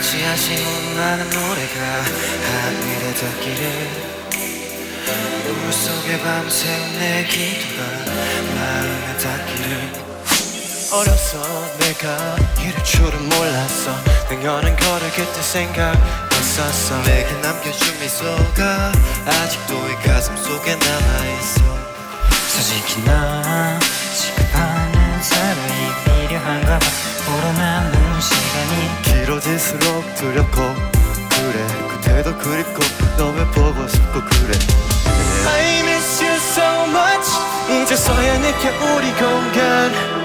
지하신 많은 노래가 하늘에 닿기를. 물속에 밤새운 내 기도가 마음에 닿기를. 어려서 내가 이럴 줄은 몰랐어. 능연한 거를 그때 생각했었어. 내게 남겨준 미소가 아직도 이 가슴 속에 남아있어. 솔직히 나 지급하는 사랑이 필요한가 봐. 불어나 길어질수록 두렵고 그래. 그때도 그립고 너무 보고 싶고 그래. I miss you so much. 이제서야 느껴 우리 공간.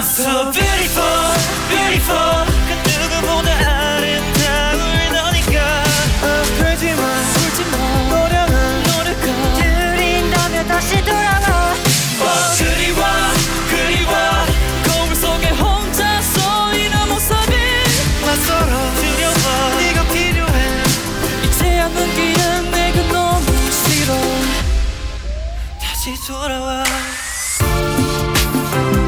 So beautiful 다시 돌아와.